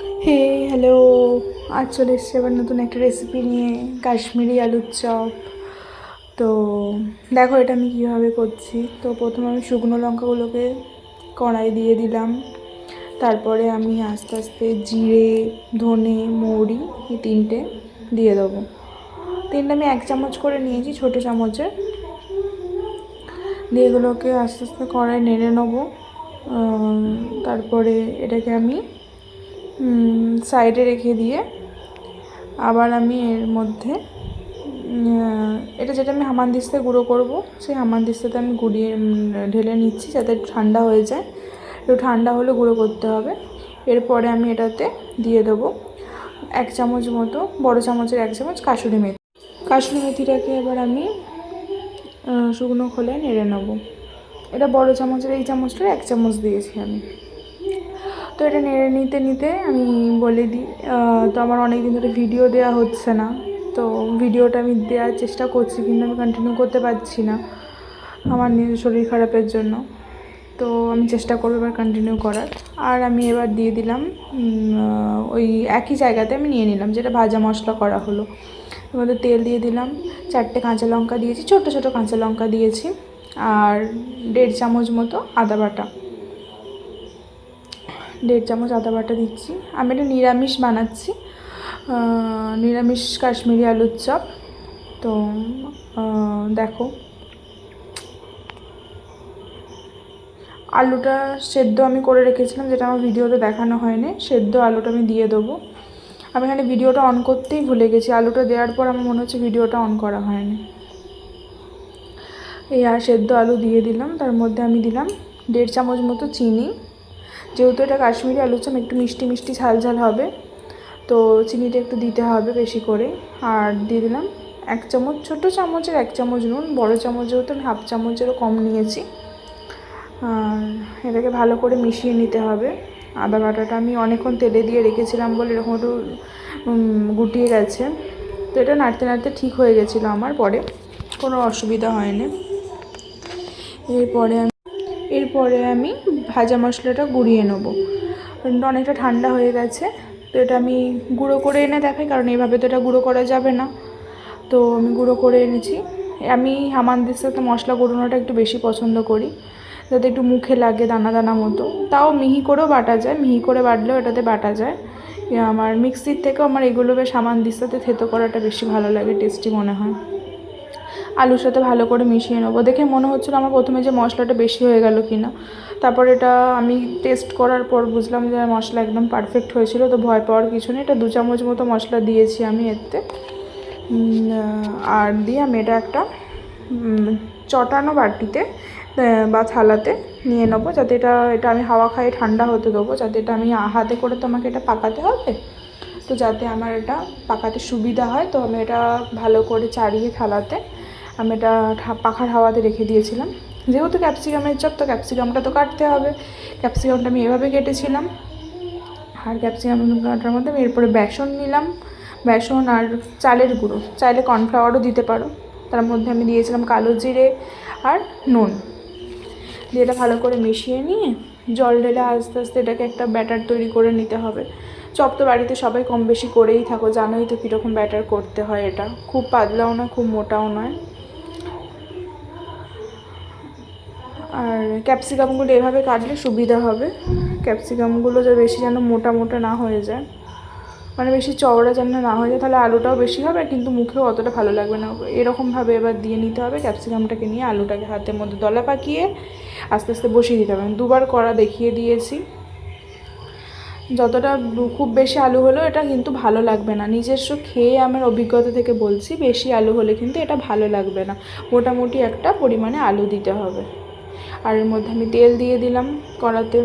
হে hello আজ চলে এসছে আবার নতুন একটা রেসিপি নিয়ে কাশ্মীরি আলুর চপ। তো দেখো এটা আমি কীভাবে করছি। তো প্রথমে আমি শুকনো লঙ্কাগুলোকে কড়াই দিয়ে দিলাম। তারপরে আমি আস্তে আস্তে জিরে, ধনে, মৌরি এই তিনটে দিয়ে দেবো। তিনটে আমি এক চামচ করে নিয়েছি ছোটো চামচের। দিয়ে এগুলোকে আস্তে আস্তে কড়াই নেড়ে নেব। তারপরে এটাকে আমি সাইডে রেখে দিয়ে আবার আমি এর মধ্যে এটা যেটা আমি হামানদিস্তায় গুঁড়ো করব, সেই হামানদিস্তাতে আমি গুঁড়িয়ে ঢেলে নিচ্ছি যাতে ঠান্ডা হয়ে যায়। একটু ঠান্ডা হলে গুঁড়ো করতে হবে। এরপরে আমি এটাতে দিয়ে দেবো এক চামচ মতো, বড় চামচের এক চামচ কাশুরি মেথি। কাশুরি মেথিটাকে এবার আমি শুকনো খোলায় নেড়ে নেব। এটা বড় চামচের, এই চামচটা এক চামচ দিয়েছি আমি। তো এটা নেড়ে নিতে নিতে আমি বলে দিই তো আমার অনেক দিন ধরে ভিডিও দেওয়া হচ্ছে না, তো ভিডিওটা আমি দেওয়ার চেষ্টা করছি কিন্তু আমি কন্টিনিউ করতে পারছি না আমার নিজের শরীর খারাপের জন্য। তো আমি চেষ্টা করব এবার কন্টিনিউ করার। আর আমি এবার দিয়ে দিলাম ওই একই জায়গাতে আমি নিয়ে নিলাম, যেটা ভাজা মশলা করা হলো। মধ্যে তেল দিয়ে দিলাম, চারটে কাঁচা লঙ্কা দিয়েছি ছোটো ছোটো কাঁচা লঙ্কা দিয়েছি, আর দেড় চামচ মতো আদা বাটা। দেড় চামচ আদা বাটা দিচ্ছি। আমি এটা নিরামিষ বানাচ্ছি। নিরামিষ কাশ্মীরি আলুর চপ। তো দেখো। আলুটা সেদ্ধ আমি করে রেখেছিলাম, যেটা আমার ভিডিওতে দেখানো হয়নি। সেদ্ধ আলুটা আমি দিয়ে দেবো। আমি এখানে ভিডিওটা অন করতেই ভুলে গেছি। আলুটা দেওয়ার পর আমার মনে হচ্ছে ভিডিওটা অন করা হয়নি। এই আর সেদ্ধ আলু দিয়ে দিলাম। তার মধ্যে আমি দিলাম দেড় চামচ মতো চিনি। যেহেতু এটা কাশ্মীরি আলুর চপ একটু মিষ্টি মিষ্টি ঝাল ঝাল হবে। তো চিনিটা একটু দিতে হবে বেশি করে। আর দিয়ে দিলাম এক চামচ, ছোটো চামচের এক চামচ নুন, বড়ো চামচ যেহেতু আমি হাফ চামচেরও কম নিয়েছি। এটাকে ভালো করে মিশিয়ে নিতে হবে। আদা বাটাটা আমি অনেকক্ষণ তেলে দিয়ে রেখেছিলাম বলে এরকম একটু গুটিয়ে গেছে। তো এটা নাড়তে নাড়তে ঠিক হয়ে গেছিল আমার, পরে কোনো অসুবিধা হয়নি। এরপরে আমি এরপরে আমি ভাজা মশলাটা গুঁড়িয়ে নেব। অনেকটা ঠান্ডা হয়ে গেছে, তো এটা আমি গুঁড়ো করে এনে দেখাই, কারণ এইভাবে তো এটা গুঁড়ো করা যাবে না। তো আমি গুঁড়ো করে এনেছি। আমি হামানদের সাথে মশলা গুঁড়োনোটা একটু বেশি পছন্দ করি, যাতে একটু মুখে লাগে দানা দানা মতো। তাও মিহি করেও বাটা যায়, মিহি করে বাটলেও এটাতে বাটা যায়। আমার মিক্সির থেকেও আমার এগুলো বেশ হামানদিস্তাতে থেতো করাটা বেশি ভালো লাগে, টেস্টি মনে হয়। আলুর সাথে ভালো করে মিশিয়ে নেব। দেখে মনে হচ্ছিল আমার প্রথমে যে মশলাটা বেশি হয়ে গেল কি না তারপর এটা আমি টেস্ট করার পর বুঝলাম যে মশলা একদম পারফেক্ট হয়েছিল, তো ভয় পাওয়ার কিছু নেই। এটা দু চামচ মতো মশলা দিয়েছি আমি এতে। আর দিয়ে আমি এটা একটা চটানো বাটিতে বা থালাতে নিয়ে নেব। যাতে এটা এটা আমি হাওয়া খাইয়ে ঠান্ডা হতে দেবো। যাতে এটা আমি হাতে করে তো আমাকে এটা পাকাতে হবে। তো যাতে আমার এটা পাকাতে সুবিধা হয়, তো আমি এটা ভালো করে চাড়িয়ে থালাতে আমি এটা পাখার হাওয়াতে রেখে দিয়েছিলাম। যেহেতু ক্যাপসিকামের চপ, তো ক্যাপসিকামটা তো কাটতে হবে। ক্যাপসিকামটা আমি এভাবে কেটেছিলাম। আর ক্যাপসিকাম কাটার মধ্যে আমি এরপরে বেসন নিলাম। বেসন আর চালের গুঁড়ো। চাইলে কর্নফ্লাওয়ারও দিতে পারো। তার মধ্যে আমি দিয়েছিলাম কালো জিরে আর নুন। দিয়ে এটা ভালো করে মিশিয়ে নিয়ে জল ঢেলে আস্তে আস্তে এটাকে একটা ব্যাটার তৈরি করে নিতে হবে। চপ তো বাড়িতে সবাই কম বেশি করেই থাকো। জানোই তো কীরকম ব্যাটার করতে হয় এটা। খুব পাতলাও নয়, খুব মোটাও নয়। আর ক্যাপসিকামগুলো এভাবে কাটলে সুবিধা হবে। ক্যাপসিকামগুলো যে বেশি যেন মোটা মোটা না হয়ে যায় মানে বেশি চওড়া যেন না হয়ে যায়, তাহলে আলুটাও বেশি হবে, কিন্তু মুখেও অতটা ভালো লাগবে না। এরকমভাবে এবার দিয়ে নিতে হবে ক্যাপসিকামটাকে নিয়ে, আলুটাকে হাতের মধ্যে দলা পাকিয়ে আস্তে আস্তে বসিয়ে দিতে হবে। দুবার করা দেখিয়ে দিয়েছি। যতটা খুব বেশি আলু হলেও এটা কিন্তু ভালো লাগবে না। নিজস্ব খেয়ে আমার অভিজ্ঞতা থেকে বলছি, বেশি আলু হলে কিন্তু এটা ভালো লাগবে না। মোটামুটি একটা পরিমাণে আলু দিতে হবে। আর এর মধ্যে আমি তেল দিয়ে দিলাম কড়াতে।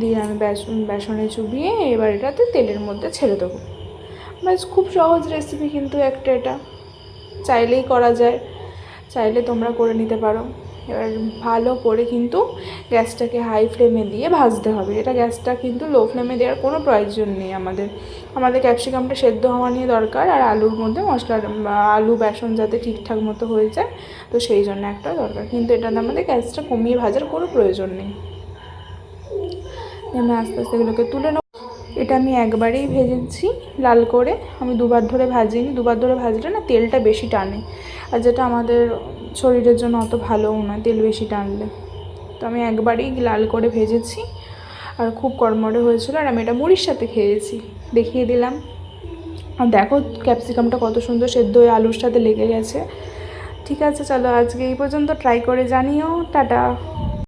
দিয়ে আমি বেসন, বেসনে চুবিয়ে এবার এটাতে তেলের মধ্যে ছেড়ে দেবো। ব্যাস, খুব সহজ রেসিপি কিন্তু একটা এটা। চাইলেই করা যায়, চাইলে তোমরা করে নিতে পারো। এবার ভালো করে কিন্তু গ্যাসটাকে হাই ফ্লেমে দিয়ে ভাজতে হবে। এটা গ্যাসটা কিন্তু লো ফ্লেমে দেওয়ার কোনো প্রয়োজন নেই আমাদের। আমাদের ক্যাপসিকামটা সেদ্ধ হওয়া নিয়ে দরকার আর আলুর মধ্যে মশলা আলু, বেসন যাতে ঠিকঠাক মতো হয়ে যায়, তো সেই জন্য একটা দরকার। কিন্তু এটাতে আমাদের গ্যাসটা কমিয়ে ভাজার কোনো প্রয়োজন নেই। আমি আস্তে আস্তে এগুলোকে তুলে নেব। এটা আমি একবারেই ভেজেছি লাল করে। আমি দুবার ধরে ভাজিনি। দুবার ধরে ভাজলে না তেলটা বেশি টানে। আর যেটা আমাদের শরীরের জন্য অত ভালোও নয়, তেল বেশি টানলে। তো আমি একবারেই লাল করে ভেজেছি। আর খুব কর্মরে হয়েছিল। আর আমি এটা মুড়ির সাথে খেয়েছি। দেখিয়ে দিলাম। আর দেখো ক্যাপসিকামটা কত সুন্দর সেদ্ধ হয়ে আলুর সাথে লেগে গেছে। ঠিক আছে, চলো আজকে এই পর্যন্ত। ট্রাই করে জানিও। টাটা।